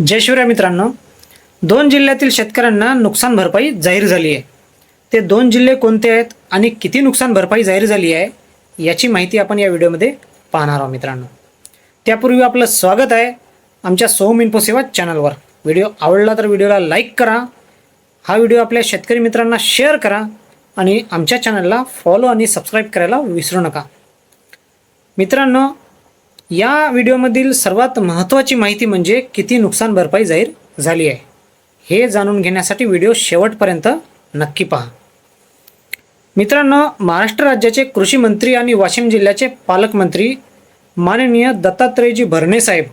जय शिवराय मित्रांनो. दोन जिल्ह्यातील शेतकऱ्यांना नुकसान भरपाई जाहीर झाली आहे. ते दोन जिल्हे कोणते आहेत आणि किती नुकसान भरपाई जाहीर झाली आहे याची माहिती आपण या व्हिडिओमध्ये पाहणार आहोत मित्रांनो. त्यापूर्वी आपलं स्वागत आहे आमच्या सोम इन्फोसेवा चॅनलवर. व्हिडिओ आवडला तर व्हिडिओला लाईक करा हा व्हिडिओ आपल्या शेतकरी मित्रांना शेअर करा आणि आमच्या चॅनलला फॉलो आणि सबस्क्राईब करायला विसरू नका. मित्रांनो या व्हिडिओमधील सर्वात महत्त्वाची माहिती म्हणजे किती नुकसान भरपाई जाहीर झाली आहे. हे जाणून घेण्यासाठी व्हिडिओ शेवटपर्यंत नक्की पहा. मित्रांनो महाराष्ट्र राज्याचे कृषी मंत्री आणि वाशिम जिल्ह्याचे पालकमंत्री माननीय दत्तात्रयजी भरणे साहेब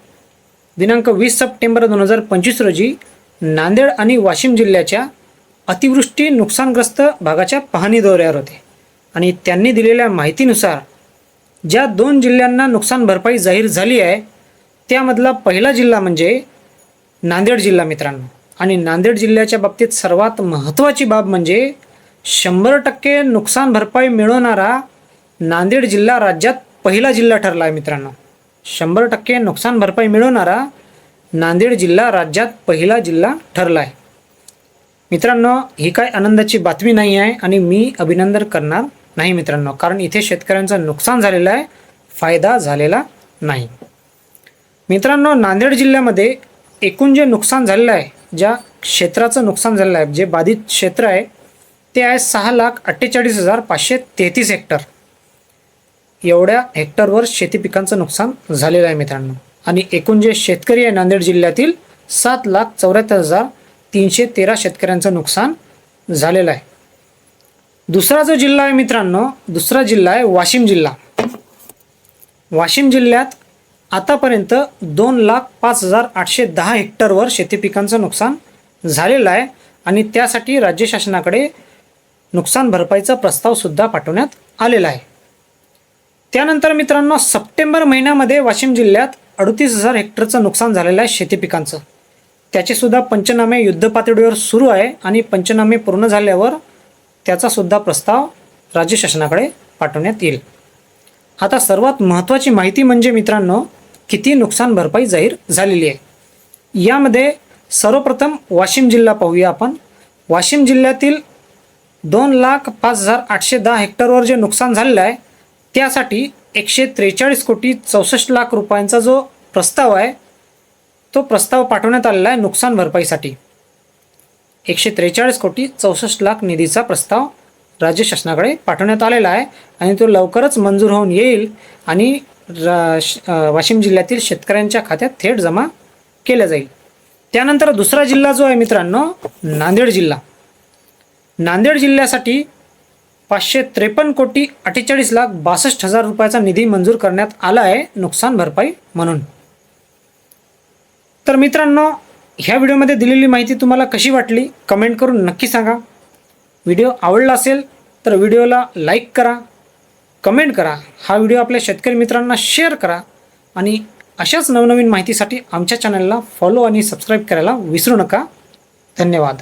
दिनांक वीस सप्टेंबर दोन हजार पंचवीस रोजी नांदेड आणि वाशिम जिल्ह्याच्या अतिवृष्टी नुकसानग्रस्त भागाच्या पाहणी दौऱ्यावर होते. आणि त्यांनी दिलेल्या माहितीनुसार ज्या दोन जिल्ह्यांना नुकसान भरपाई जाहीर झाली आहे त्यामधला पहिला जिल्हा म्हणजे नांदेड जिल्हा मित्रांनो. आणि नांदेड जिल्ह्याच्या बाबतीत सर्वात महत्त्वाची बाब म्हणजे शंभर टक्के नुकसान भरपाई मिळवणारा नांदेड जिल्हा राज्यात पहिला जिल्हा ठरला आहे मित्रांनो. शंभर टक्के नुकसान भरपाई मिळवणारा नांदेड जिल्हा राज्यात पहिला जिल्हा ठरला आहे. मित्रांनो ही काय आनंदाची बातमी नाही आहे आणि मी अभिनंदन करणार नाही मित्रांनो कारण इथे शेतकऱ्यांचं नुकसान झालेलं आहे फायदा झालेला नाही. मित्रांनो नांदेड जिल्ह्यामध्ये एकूण जे नुकसान झालेलं आहे ज्या क्षेत्राचं नुकसान झालेलं आहे जे बाधित क्षेत्र आहे ते आहे सहा लाख अठ्ठेचाळीस हजार पाचशे तेहतीस हेक्टर. एवढ्या हेक्टरवर शेती पिकांचं नुकसान झालेलं आहे मित्रांनो. आणि एकूण जे शेतकरी आहे नांदेड जिल्ह्यातील सात लाख चौऱ्याहत्तर हजार तीनशे तेरा शेतकऱ्यांचं नुकसान झालेलं आहे. दुसरा जो जिल्हा आहे मित्रांनो दुसरा जिल्हा आहे वाशिम जिल्हा. वाशिम जिल्ह्यात आतापर्यंत दोन लाख पाच हजार आठशे दहा हेक्टरवर शेती पिकांचं नुकसान झालेलं आहे आणि त्यासाठी राज्य शासनाकडे नुकसान भरपाईचा प्रस्तावसुद्धा पाठवण्यात आलेला आहे. त्यानंतर मित्रांनो सप्टेंबर महिन्यामध्ये वाशिम जिल्ह्यात अडतीस हजार हेक्टरचं नुकसान झालेलं आहे शेती पिकांचं. त्याचेसुद्धा पंचनामे युद्धपातळीवर सुरू आहे आणि पंचनामे पूर्ण झाल्यावर त्याचासुद्धा प्रस्ताव राज्य शासनाकडे पाठवण्यात येईल. आता सर्वात महत्त्वाची माहिती म्हणजे मित्रांनो किती नुकसान भरपाई जाहीर झालेली आहे. यामध्ये सर्वप्रथम वाशिम जिल्हा पाहूया आपण. वाशिम जिल्ह्यातील दोन लाख पाच हजार आठशे दहा हेक्टरवर जे नुकसान झालेलं आहे त्यासाठी एकशे त्रेचाळीस कोटी चौसष्ट लाख रुपयांचा जो प्रस्ताव आहे तो प्रस्ताव पाठवण्यात आलेला आहे नुकसान भरपाईसाठी. एकशे त्रेचाळीस कोटी चौसष्ट लाख निधीचा प्रस्ताव राज्य शासनाकडे पाठवण्यात आलेला आहे आणि तो लवकरच मंजूर होऊन येईल आणि वाशिम जिल्ह्यातील शेतकऱ्यांच्या खात्यात थेट जमा केल्या जाईल. त्यानंतर दुसरा जिल्हा जो आहे मित्रांनो नांदेड जिल्हा. नांदेड जिल्ह्यासाठी पाचशे त्रेपन्न कोटी अठ्ठेचाळीस लाख बासष्ट हजार रुपयाचा निधी मंजूर करण्यात आला आहे नुकसान भरपाई म्हणून. तर मित्रांनो ह्या व्हिडिओमध्ये दिलेली माहिती तुम्हाला कशी वाटली कमेंट करून नक्की सांगा. व्हिडिओ आवडला असेल तर व्हिडिओला लाईक करा कमेंट करा हा व्हिडिओ आपल्या शेतकरी मित्रांना शेअर करा आणि अशाच नवनवीन माहितीसाठी आमच्या चॅनलला फॉलो आणि सबस्क्राईब करायला विसरू नका. धन्यवाद.